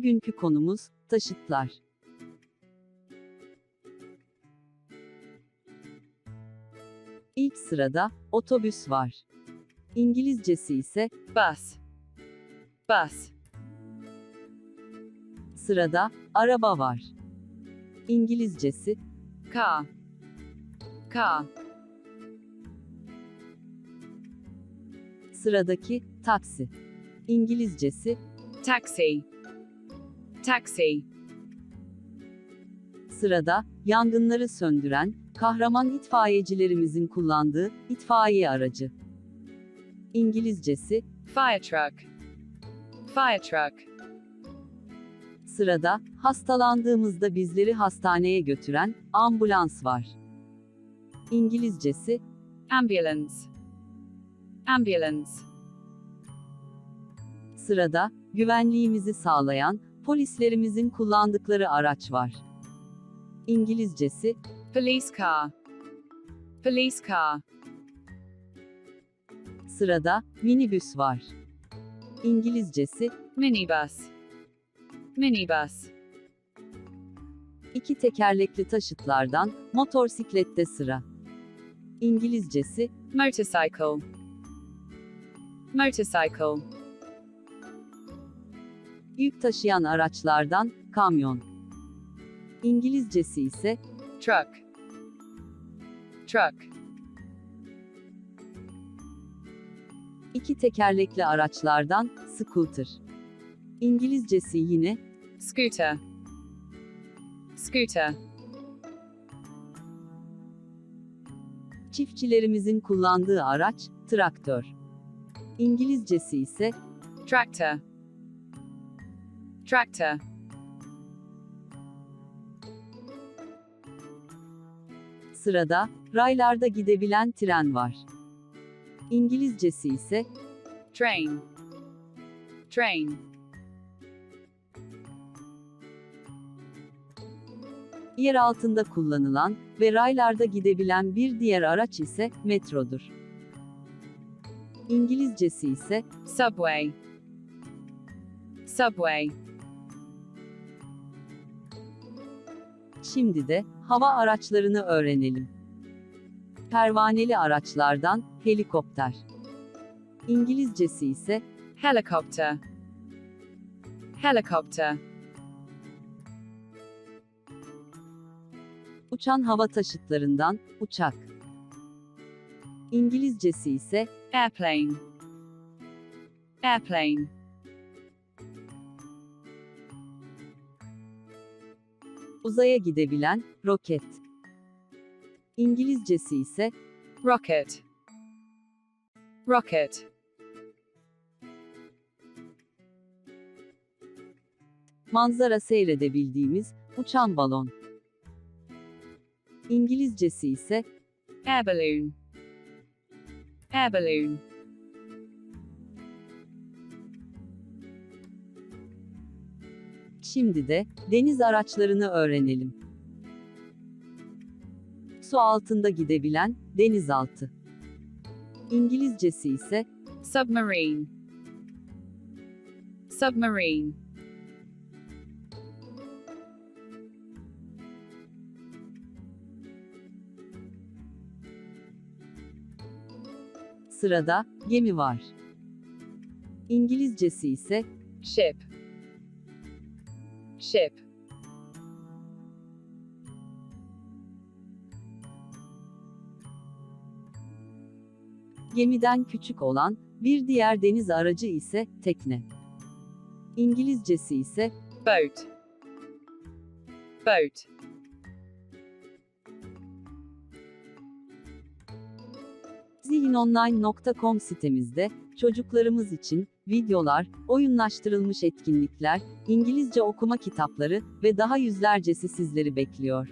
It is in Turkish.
Bugünkü konumuz, taşıtlar. İlk sırada, otobüs var. İngilizcesi ise, bus, bus, sırada, araba var. İngilizcesi, car, car, sıradaki, taksi. İngilizcesi, taxi, taxi, sırada, yangınları söndüren, kahraman itfaiyecilerimizin kullandığı, itfaiye aracı. İngilizcesi, fire truck, fire truck, Sırada, hastalandığımızda bizleri hastaneye götüren, ambulans var. İngilizcesi, ambulance, ambulance, sırada, güvenliğimizi sağlayan, polislerimizin kullandıkları araç var. İngilizcesi, police car, police car, sırada, minibüs var. İngilizcesi, minibus, minibus, iki tekerlekli taşıtlardan, motosiklette sıra. İngilizcesi, motorcycle, motorcycle, yük taşıyan araçlardan, kamyon. İngilizcesi ise, truck, truck, İki tekerlekli araçlardan, scooter. İngilizcesi yine, scooter, scooter, çiftçilerimizin kullandığı araç, traktör. İngilizcesi ise, tractor, tractor, sırada, raylarda gidebilen tren var. İngilizcesi ise, train, train, yer altında kullanılan ve raylarda gidebilen bir diğer araç ise, metrodur. İngilizcesi ise, subway, subway, Şimdi de, hava araçlarını öğrenelim. Pervaneli araçlardan, helikopter. İngilizcesi ise, helicopter, helicopter, uçan hava taşıtlarından, uçak. İngilizcesi ise, airplane, airplane, uzaya gidebilen, roket. İngilizcesi ise, rocket, rocket, manzara seyredebildiğimiz, uçan balon. İngilizcesi ise, air balloon, air balloon, Şimdi de, deniz araçlarını öğrenelim. Su altında gidebilen, denizaltı. İngilizcesi ise, submarine, submarine, sırada, gemi var. İngilizcesi ise, ship, ship, gemiden küçük olan, bir diğer deniz aracı ise, tekne. İngilizcesi ise, boat, boat, zihinonline.com sitemizde, çocuklarımız için, videolar, oyunlaştırılmış etkinlikler, İngilizce okuma kitapları ve daha yüzlercesi sizleri bekliyor.